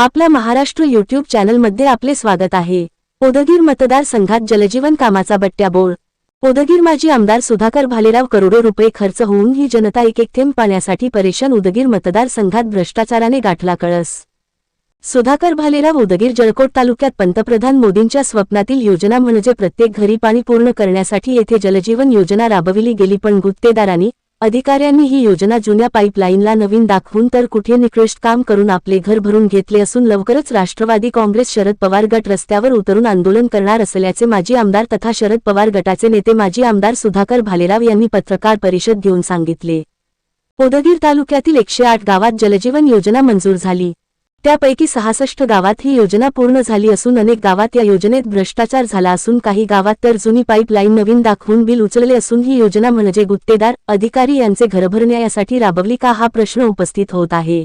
आपल्या महाराष्ट्र युट्यूब चॅनलमध्ये आपले स्वागत आहे. उदगीर मतदारसंघात जलजीवन कामाचा बट्ट्याबोळ उदगीर माजी आमदार सुधाकर भालेराव करोडो रुपये खर्च होऊन ही जनता एक एक थेंब पाण्यासाठी परेशान उदगीर मतदारसंघात भ्रष्टाचाराने गाठला कळस. सुधाकर भालेराव उदगीर जळकोट तालुक्यात पंतप्रधान मोदींच्या स्वप्नातील योजना म्हणजे प्रत्येक घरी पाणी पूर्ण करण्यासाठी येथे जलजीवन योजना राबविली गेली पण गुत्तेदारांनी अधिकाऱ्यांनी ही योजना जुन्या पाईपलाईनला नवीन दाखवून तर कुठे निकृष्ट काम करून आपले घर भरून घेतले असून लवकरच राष्ट्रवादी काँग्रेस शरद पवार गट रस्त्यावर उतरून आंदोलन करणार असल्याचे माजी आमदार तथा शरद पवार गटाचे नेते माजी आमदार सुधाकर भालेराव यांनी पत्रकार परिषद घेऊन सांगितले. पोदगीर तालुक्यातील एकशे आठ गावात जलजीवन योजना मंजूर झाली. त्यापैकी सहासष्ट गावात ही योजना पूर्ण झाली असून अनेक गावात या योजनेत भ्रष्टाचार झाला असून काही गावात तर जुनी पाईपलाईन नवीन दाखवून बिल उचलले असून ही योजना म्हणजे गुत्तेदार अधिकारी यांचे घरभरण्यासाठी राबवली का हा प्रश्न उपस्थित होत आहे.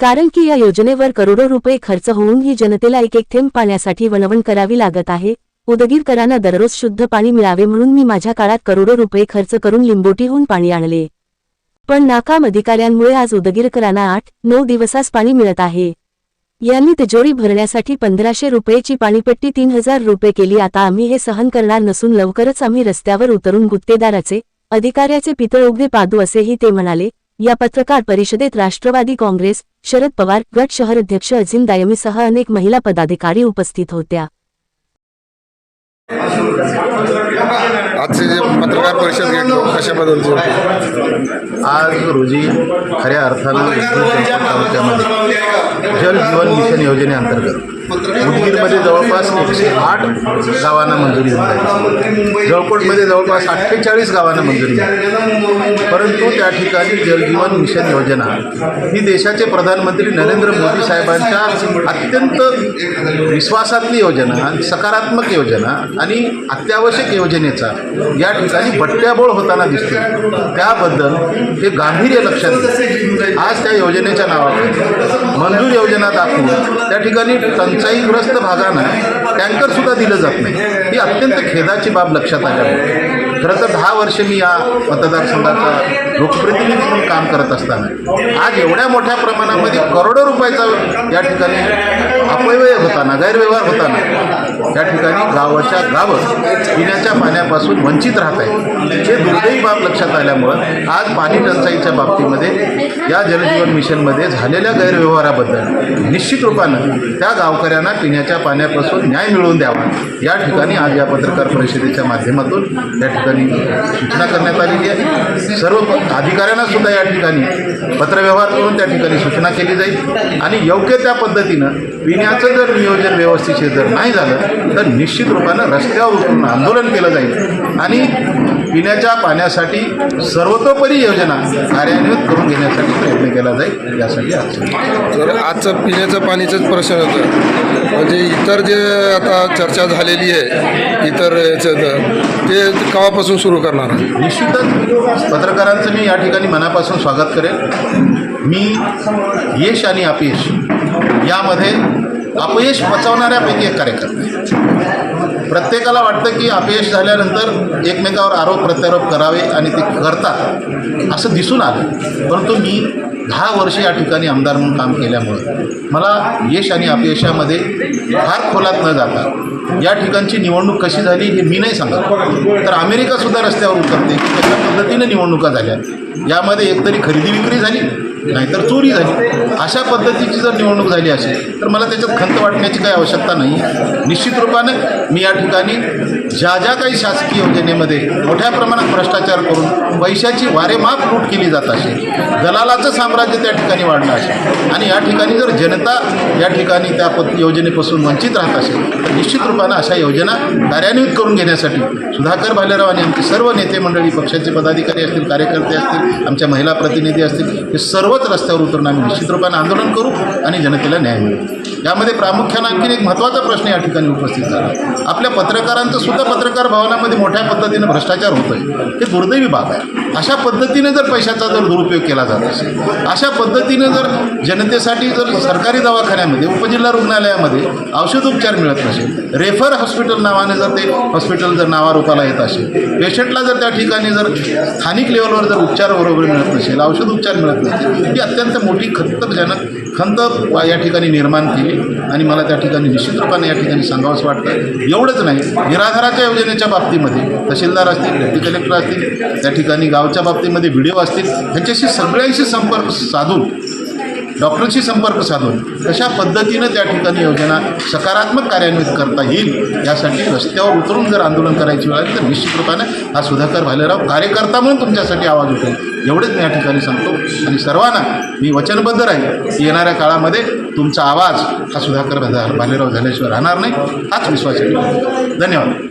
कारण की या योजनेवर करोडो रुपये खर्च होऊन ही जनतेला एक एक थेंब पाण्यासाठी वणवण करावी लागत आहे. उदगीरकरांना दररोज शुद्ध पाणी मिळावे म्हणून मी माझ्या काळात करोडो रुपये खर्च करून लिंबोटीहून पाणी आणले. पण नाकाम अधिकाऱ्यांमुळे आज उदगीरकरांना आठ नऊ दिवसास पाणी मिळत आहे. यांनी तिजोरी भरण्यासाठी पंधराशे रुपयेची पाणीपट्टी तीन हजार रुपये केली. आता आम्ही हे सहन करणार नसून लवकरच आम्ही रस्त्यावर उतरून गुत्तेदाराचे अधिकाऱ्याचे पितळ उघडे पादू असेही ते म्हणाले. या पत्रकार परिषदेत राष्ट्रवादी काँग्रेस शरद पवार गट शहर अध्यक्ष अजिम दायमीसह अनेक महिला पदाधिकारी उपस्थित होत्या. आजचे जे पत्रकार परिषद घेतलो कशाबद्दलचे होते आज रोजी खऱ्या अर्थानं तालुक्यामध्ये जल जीवन मिशन योजनेअंतर्गत उदगीरमध्ये जवळपास एकशे आठ गावांना मंजुरी मिळाली. जळकोटमध्ये जवळपास अठ्ठेचाळीस गावांना मंजुरी मिळाली. परंतु त्या ठिकाणी जलजीवन मिशन योजना ही देशाचे प्रधानमंत्री नरेंद्र मोदी साहेबांच्या अत्यंत विश्वासातली योजना आणि सकारात्मक योजना आणि अत्यावश्यक योजनेचा. या ठिकाणी बट्ट्याबोळ होताना दिसतो त्याबद्दल हे गांभीर्य लक्षात आज त्या योजनेच्या नावावर मंजूर योजना दाखवून त्या ठिकाणी टंचाईग्रस्त भागांना टँकरसुद्धा दिलं जात नाही. ही अत्यंत खेदाची बाब लक्षात आली खरं तर दहा वर्ष मी या मतदारसंघाचा लोकप्रतिनिधी म्हणून काम करत असताना आज एवढ्या मोठ्या प्रमाणामध्ये करोडो रुपयाचा या ठिकाणी अपव्यय होताना गैरव्यवहार होताना. त्या ठिकाणी गावाच्या गावं पिण्याच्या पाण्यापासून वंचित राहत आहे हे दुर्दैवी बाब लक्षात आल्यामुळं आज पाणी टंचाईच्या बाबतीमध्ये या जलजीवन मिशनमध्ये झालेल्या गैरव्यवहाराबद्दल निश्चित रूपानं त्या गावकऱ्यांना पिण्याच्या पाण्यापासून न्याय मिळवून द्यावा. या ठिकाणी आज या पत्रकार परिषदेच्या माध्यमातून त्या ठिकाणी सूचना करण्यात आलेली आहे. सर्व अधिकाऱ्यांना सुद्धा या ठिकाणी पत्रव्यवहार करून त्या ठिकाणी सूचना केली जाईल. आणि योग्य त्या पद्धतीनं पिण्याचं जर नियोजन व्यवस्थित जर नाही झालं तर निश्चित रूपानं रस्त्यावर उतरून आंदोलन केलं जाईल. आणि पिण्याच्या पाण्यासाठी सर्वतोपरी योजना कार्यान्वित करून घेण्यासाठी प्रयत्न केला जाईल यासाठी आज तर आजचं पिण्याचं पाणीचंच प्रश्न होतं. म्हणजे इतर जे आता चर्चा झालेली आहे इतर ते केव्हापासून सुरू करणार? निश्चितच पत्रकारांचं मी या ठिकाणी मनापासून स्वागत करेन. मी यश आणि अपयश यामध्ये अपयश पचवणाऱ्यापैकी एक कार्यकर्ते प्रत्येकाला वाटतं की अपयश झाल्यानंतर एकमेकावर आरोप प्रत्यारोप करावे आणि ते करतात असं दिसून आलं. परंतु मी दहा वर्षे या ठिकाणी आमदार म्हणून काम केल्यामुळं मला यश आणि अपयशामध्ये फार खोलात न जाता या ठिकाणची निवडणूक कशी झाली हे मी नाही सांगत. तर अमेरिकासुद्धा रस्त्यावर उतरते की कशा पद्धतीने निवडणुका झाल्या. यामध्ये एकतरी खरेदी विक्री झाली नाहीतर चोरी झाली. अशा पद्धतीची जर निवडणूक झाली असेल तर मला त्याच्यात खंत वाटण्याची काही आवश्यकता नाही. निश्चित रूपाने मी या ठिकाणी ज्या ज्या काही शासकीय योजनेमध्ये मोठ्या प्रमाणात भ्रष्टाचार करून पैशाची वारेमाप लूट केली जात असेल दलालाचं साम्राज्य त्या ठिकाणी वाढलं असेल आणि या ठिकाणी जर जनता या ठिकाणी त्या प योजनेपासून वंचित राहत असेल तर निश्चित रूपानं अशा योजना कार्यान्वित करून घेण्यासाठी सुधाकर भालेराव आणि आमचे सर्व नेते मंडळी पक्षाचे पदाधिकारी असतील कार्यकर्ते असतील आमच्या महिला प्रतिनिधी असतील हे सर्वच रस्त्यावर उतरून आम्ही निश्चित रूपानं आंदोलन करू आणि जनतेला न्याय मिळू. यामध्ये प्रामुख्यानं आणखीन एक महत्त्वाचा प्रश्न या ठिकाणी उपस्थित झाला. आपल्या पत्रकारांचं सुद्धा पत्रकार भवनामध्ये मोठ्या पद्धतीनं भ्रष्टाचार होतोय. हे दुर्दैवी बाब आहे. अशा पद्धतीने जर पैशाचा जर दुरुपयोग केला जात असेल अशा पद्धतीने जर जनतेसाठी जर सरकारी दवाखान्यामध्ये उपजिल्हा रुग्णालयामध्ये औषधोपचार मिळत नसेल रेफर हॉस्पिटल नावाने जर ते हॉस्पिटल जर नावारूपाला येत असेल पेशंटला जर त्या ठिकाणी जर स्थानिक लेवलवर जर उपचार बरोबर मिळत नसेल औषधोपचार मिळत नसेल ही अत्यंत मोठी खंतजनक खंत या ठिकाणी निर्माण केली आणि मला त्या ठिकाणी निश्चित रूपाने या ठिकाणी सांगावंच वाटतं. एवढंच नाही निराधाराच्या योजनेच्या बाबतीमध्ये तहसीलदार असतील डेप्टी कलेक्टर असतील त्या ठिकाणी गावच्या बाबतीमध्ये व्हिडिओ असतील ह्याच्याशी सगळ्यांशी संपर्क साधून डॉक्टरशी संपर्क साधून कशा पद्धतीनं त्या ठिकाणी योजना सकारात्मक कार्यान्वित करता येईल यासाठी रस्त्यावर उतरून जर आंदोलन करायची वेळ आली तर निश्चित रूपाने हा सुधाकर भालेराव कार्यकर्ता म्हणून तुमच्यासाठी आवाज उठेल. एवढेच मी या ठिकाणी सांगतो. आणि सर्वांना मी वचनबद्ध राहील की येणाऱ्या काळामध्ये तुमचा आवाज हा सुधाकर भालेराव झाल्याशिवाय राहणार नाही हाच विश्वास धन्यवाद.